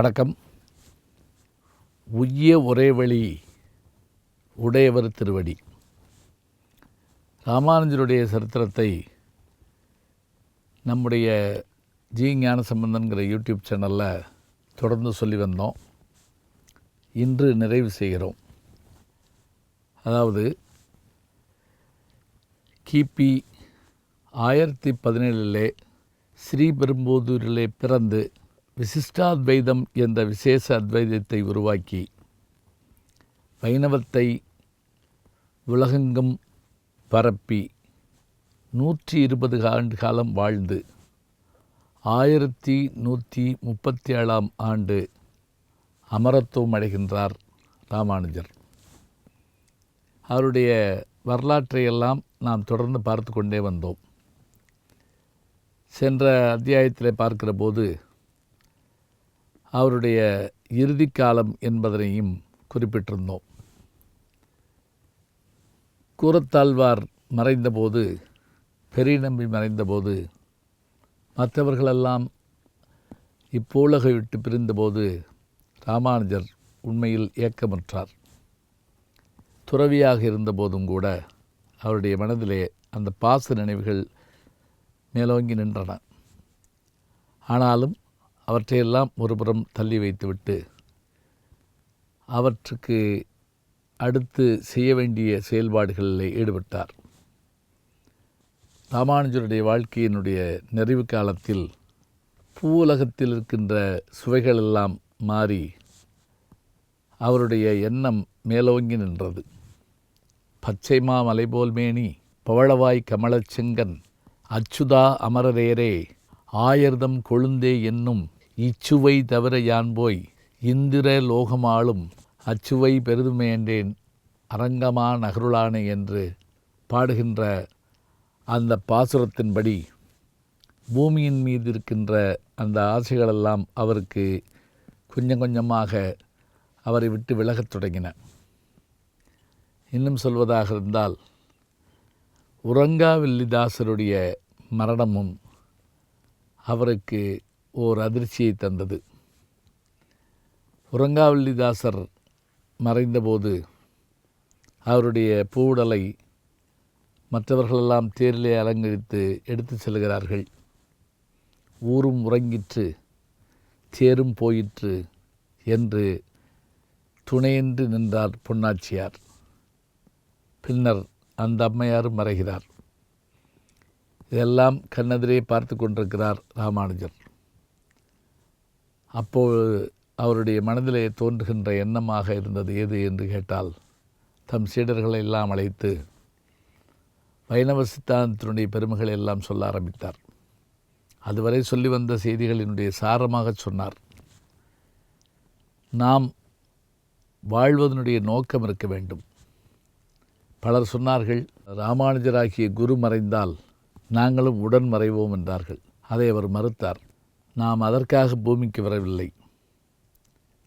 வணக்கம். உய்ய ஒரே வழி உடையவர் திருவடி. ராமானுஜருடைய சரித்திரத்தை நம்முடைய ஜி ஞான சம்பந்தங்கிற யூடியூப் சேனலில் தொடர்ந்து சொல்லி வந்தோம். இன்று நிறைவு செய்கிறோம். அதாவது கிபி ஆயிரத்தி பதினேழிலே ஸ்ரீபெரும்போதூரிலே பிறந்து விசிஷ்டாத்வைதம் என்ற விசேஷ அத்வைதத்தை உருவாக்கி வைணவத்தை உலகெங்கும் பரப்பி நூற்றி இருபது ஆண்டு காலம் வாழ்ந்து ஆயிரத்தி நூற்றி முப்பத்தி ஏழாம் ஆண்டு அமரத்துவம் அடைகின்றார் ராமானுஜர். அவருடைய வரலாற்றையெல்லாம் நாம் தொடர்ந்து பார்த்து கொண்டே வந்தோம். சென்ற அத்தியாயத்தில் பார்க்கிற போது அவருடைய இறுதிக்காலம் என்பதனையும் குறிப்பிட்டிருந்தோம். கூரத்தாழ்வார் மறைந்தபோது பெரிய நம்பி மறைந்தபோது மற்றவர்களெல்லாம் இப்போலகை விட்டு பிரிந்தபோது ராமானுஜர் உண்மையில் ஏக்கமுற்றார். துறவியாக இருந்தபோதும் கூட அவருடைய மனதிலே அந்த பாச நினைவுகள் மேலோங்கி நின்றன. ஆனாலும் அவற்றையெல்லாம் ஒருபுறம் தள்ளி வைத்துவிட்டு அவற்றுக்கு அடுத்து செய்ய வேண்டிய செயல்பாடுகளில் ஈடுபட்டார். ராமானுஜருடைய வாழ்க்கையினுடைய நிறைவு காலத்தில் பூவுலகத்தில் இருக்கின்ற சுவைகளெல்லாம் மாறி அவருடைய எண்ணம் மேலோங்கி நின்றது. பச்சைமா மலைபோல் மேனி பவளவாய் கமலச்செங்கன் அச்சுதா அமரரேரே ஆயர்தம் கொழுந்தே என்னும் இச்சுவை தவிர யான் போய்? இந்திர லோகமாளும் அச்சுவை பெரிதுமேண்டேன் அரங்கமா நகருளானே என்று பாடுகின்ற அந்த பாசுரத்தின்படி பூமியின் மீது இருக்கின்ற அந்த ஆசைகளெல்லாம் அவருக்கு கொஞ்சம் கொஞ்சமாக அவரை விட்டு விலகத் தொடங்கின. இன்னும் சொல்வதாக இருந்தால் உறங்காவில்லிதாசருடைய மரணமும் அவருக்கு ஓர் அதிர்ச்சியை தந்தது. உறங்காவில்லிதாசர் மறைந்தபோது அவருடைய பூவுடலை மற்றவர்களெல்லாம் தேரிலே அலங்கரித்து எடுத்து செல்கிறார்கள். ஊரும் உறங்கிற்று தேரும் போயிற்று என்று துணையின்றி நின்றார் பொன்னாச்சியார். பின்னர் அந்த அம்மையாரும் மறைகிறார். இதெல்லாம் கண்ணெதிரே பார்த்து கொண்டிருக்கிறார் ராமானுஜர். அப்போது அவருடைய மனதிலே தோன்றுகின்ற எண்ணமாக இருந்தது எது என்று கேட்டால் தம் சீடர்களை எல்லாம் அழைத்து வைணவ சித்தாந்தத்தினுடைய பெருமைகளை எல்லாம் சொல்ல ஆரம்பித்தார். அதுவரை சொல்லி வந்த செய்திகளினுடைய சாரமாக சொன்னார். நாம் வாழ்வதனுடைய நோக்கம் இருக்க வேண்டும். பலர் சொன்னார்கள் ராமானுஜராகிய குரு மறைந்தால் நாங்களும் உடன் மறைவோம் என்றார்கள். அதை அவர் மறுத்தார். நாம் அதற்காக பூமிக்கு வரவில்லை.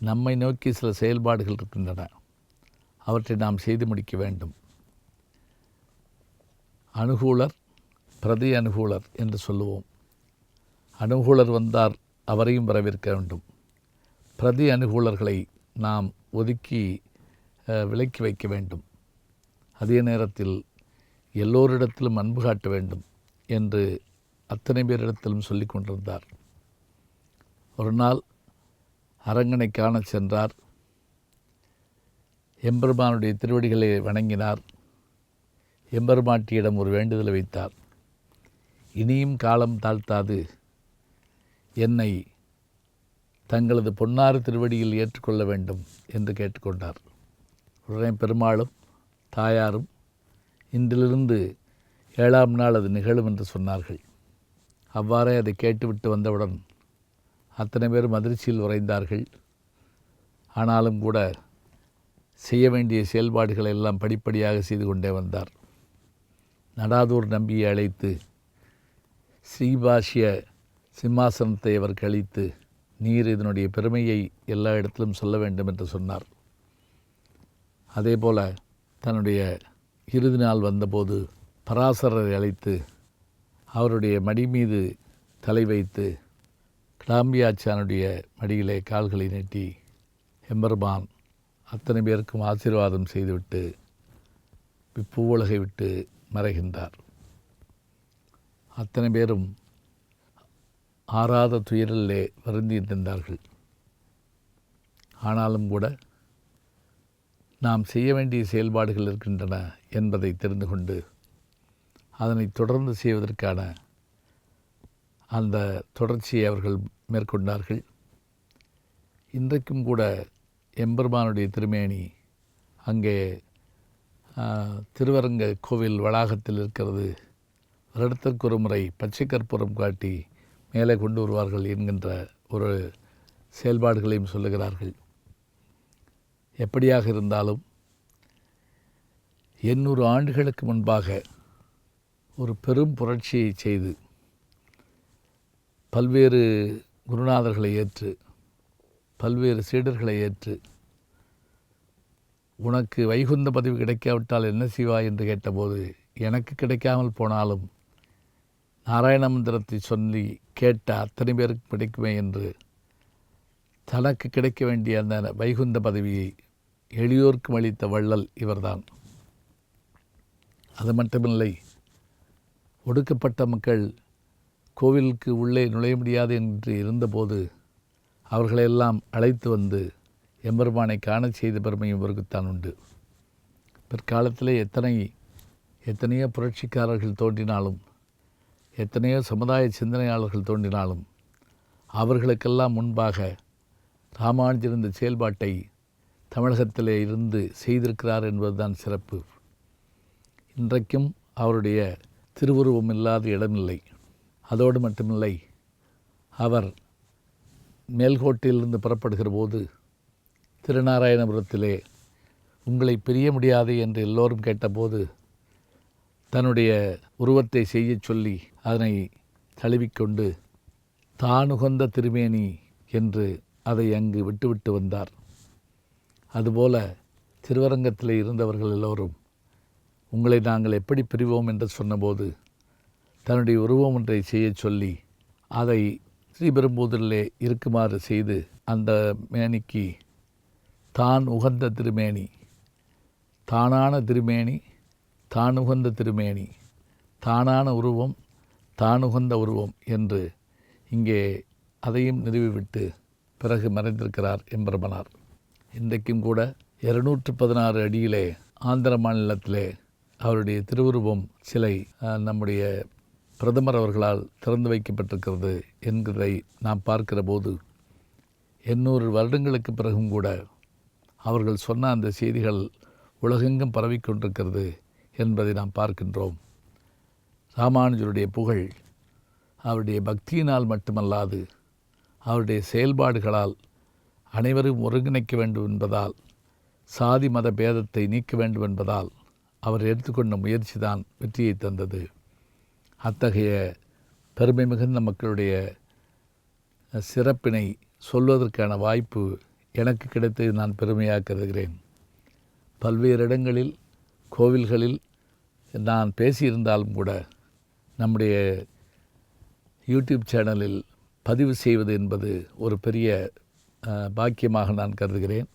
நம்மை நோக்கி சில செயல்பாடுகள் இருக்கின்றன. அவற்றை நாம் செய்து முடிக்க வேண்டும். அனுகூலர் பிரதி அனுகூலர் என்று சொல்லுவோம். அனுகூலர் வந்தார் அவரையும் வரவேற்க வேண்டும். பிரதி அனுகூலர்களை நாம் ஒதுக்கி விலக்கி வைக்க வேண்டும். அதே நேரத்தில் எல்லோரிடத்திலும் அன்பு காட்ட வேண்டும் என்று அத்தனை பேரிடத்திலும் சொல்லி கொண்டிருந்தார். ஒரு நாள் அரங்கனை காணச் சென்றார். எம்பெருமானுடைய திருவடிகளை வணங்கினார். எம்பெருமாட்டியிடம் ஒரு வேண்டுதலை வைத்தார். இனியும் காலம் தாழ்த்தாது. என்னை தங்களது பொன்னாறு திருவடியில் ஏற்றுக்கொள்ள வேண்டும் என்று கேட்டுக்கொண்டார். உடனே பெருமாளும் தாயாரும் இன்றிலிருந்து ஏழாம் நாள் அது நிகழும் என்று சொன்னார்கள். அவ்வாறே அதை கேட்டுவிட்டு வந்தவுடன் அத்தனை பேரும் அதிர்ச்சியில் உறைந்தார்கள். ஆனாலும் கூட செய்ய வேண்டிய செயல்பாடுகளை எல்லாம் படிப்படியாக செய்து கொண்டே வந்தார். நடாதூர் நம்பியை அழைத்து ஸ்ரீபாஷ்ய சிம்மாசனத்தை அவர் கழித்து நீர் இதனுடைய பெருமையை எல்லா இடத்திலும் சொல்ல வேண்டும் என்று சொன்னார். அதேபோல தன்னுடைய இறுதி நாள் வந்தபோது பராசரரை அழைத்து அவருடைய மடி மீது தலை வைத்து கிளாம்பியாச்சானுடைய மடியிலே கால்களை நீட்டி எம்பெருமான் அத்தனை பேருக்கும் ஆசீர்வாதம் செய்துவிட்டு இப்பூவுலகை விட்டு மறைகின்றார். அத்தனை பேரும் ஆறாத துயரிலே வருந்தி நின்றார்கள். ஆனாலும் கூட நாம் செய்ய வேண்டிய செயல்பாடுகள் இருக்கின்றன என்பதை தெரிந்து கொண்டு அதனை தொடர்ந்து செய்வதற்கான அந்த தொடர்ச்சியை அவர்கள் மேற்கொண்டார்கள். இன்றைக்கும் கூட எம்பெருமானுடைய திருமேனி அங்கே திருவரங்க கோவில் வளாகத்தில் இருக்கிறது. வருடத்திற்கு ஒரு முறை பச்சை கற்பூரம் காட்டி மேலே கொண்டு வருவார்கள் என்கின்ற ஒரு செயல்பாடுகளையும் சொல்லுகிறார்கள். எப்படியாக இருந்தாலும் எண்ணூறு ஆண்டுகளுக்கு முன்பாக ஒரு பெரும் புரட்சியை செய்து பல்வேறு குருநாதர்களை ஏற்று பல்வேறு சீடர்களை ஏற்று உனக்கு வைகுந்த பதவி கிடைக்காவிட்டால் என்ன செய்வாய் என்று கேட்டபோது எனக்கு கிடைக்காமல் போனாலும் நாராயண மந்திரத்தை சொல்லி கேட்ட அத்தனை பேருக்கு கிடைக்குமே என்று தனக்கு கிடைக்க வேண்டிய அந்த வைகுந்த பதவியை எளியோர்க்கும் அளித்த வள்ளல் இவர்தான். அது மட்டுமில்லை ஒடுக்கப்பட்ட மக்கள் கோவிலுக்கு உள்ளே நுழைய முடியாது என்று இருந்தபோது அவர்களையெல்லாம் அழைத்து வந்து எம்பெருமானை காணச் செய்த பெருமையும் இவருக்குத்தான் உண்டு. பிற்காலத்திலே எத்தனை எத்தனையோ புரட்சிக்காரர்கள் தோன்றினாலும் எத்தனையோ சமுதாய சிந்தனையாளர்கள் தோன்றினாலும் அவர்களுக்கெல்லாம் முன்பாக ராமானுஜர் இந்த செயல்பாட்டை தமிழகத்திலே இருந்து செய்திருக்கிறார் என்பதுதான் சிறப்பு. இன்றைக்கும் அவருடைய திருவுருவம் இல்லாத இடமில்லை. அதோடு மட்டுமில்லை அவர் மேல்கோட்டிலிருந்து புறப்படுகிற போது திருநாராயணபுரத்திலே உங்களை பிரிய முடியாது என்று எல்லோரும் கேட்டபோது தன்னுடைய உருவத்தை செய்யச் சொல்லி அதனை தழுவிக்கொண்டு தானுகந்த திருமேனி என்று அதை அங்கு விட்டுவிட்டு வந்தார். அதுபோல திருவரங்கத்தில் இருந்தவர்கள் எல்லோரும் உங்களை நாங்கள் எப்படி பிரிவோம் என்று சொன்னபோது தன்னுடைய உருவம் ஒன்றை செய்யச் சொல்லி அதை ஸ்ரீபெரும்புதூரிலே இருக்குமாறு செய்து அந்த மேனிக்கு தான் உகந்த திருமேனி தானான திருமேனி தான் உகந்த திருமேனி தானான உருவம் தான் உகந்த உருவம் என்று இங்கே அதையும் நிறுவிவிட்டு பிறகு மறைந்திருக்கிறார் எம்பெருமனார். இன்றைக்கும் கூட இருநூற்று பதினாறு அடியிலே ஆந்திர மாநிலத்திலே அவருடைய திருவுருவம் சிலை நம்முடைய பிரதமர் அவர்களால் திறந்து வைக்கப்பட்டிருக்கிறது என்கிறதை நாம் பார்க்கிற போது எண்ணூறு வருடங்களுக்கு பிறகும் கூட அவர்கள் சொன்ன அந்த செய்திகள் உலகெங்கும் பரவிக்கொண்டிருக்கிறது என்பதை நாம் பார்க்கின்றோம். ராமானுஜருடைய புகழ் அவருடைய பக்தியினால் மட்டுமல்லாது அவருடைய செயல்பாடுகளால் அனைவரும் ஒருங்கிணைக்க வேண்டும் என்பதால் சாதி மத பேதத்தை நீக்க வேண்டும் என்பதால் அவர் எடுத்துக்கொண்ட முயற்சி தான் வெற்றியை தந்தது. அத்தகைய பெருமை மிகுந்த மக்களுடைய சிறப்பினை சொல்வதற்கான வாய்ப்பு எனக்கு கிடைத்தது நான் பெருமையாக கருதுகிறேன் பல்வேறு இடங்களில் கோவில்களில் நான் பேசியிருந்தாலும் கூட நம்முடைய யூடியூப் சேனலில் பதிவு செய்வது என்பது ஒரு பெரிய பாக்கியமாக நான் கருதுகிறேன்.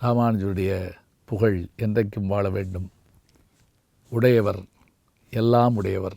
ராமானுஜருடைய புகழ் என்றைக்கும் வாழ வேண்டும். உடையவர் எல்லாம் உடையவர்.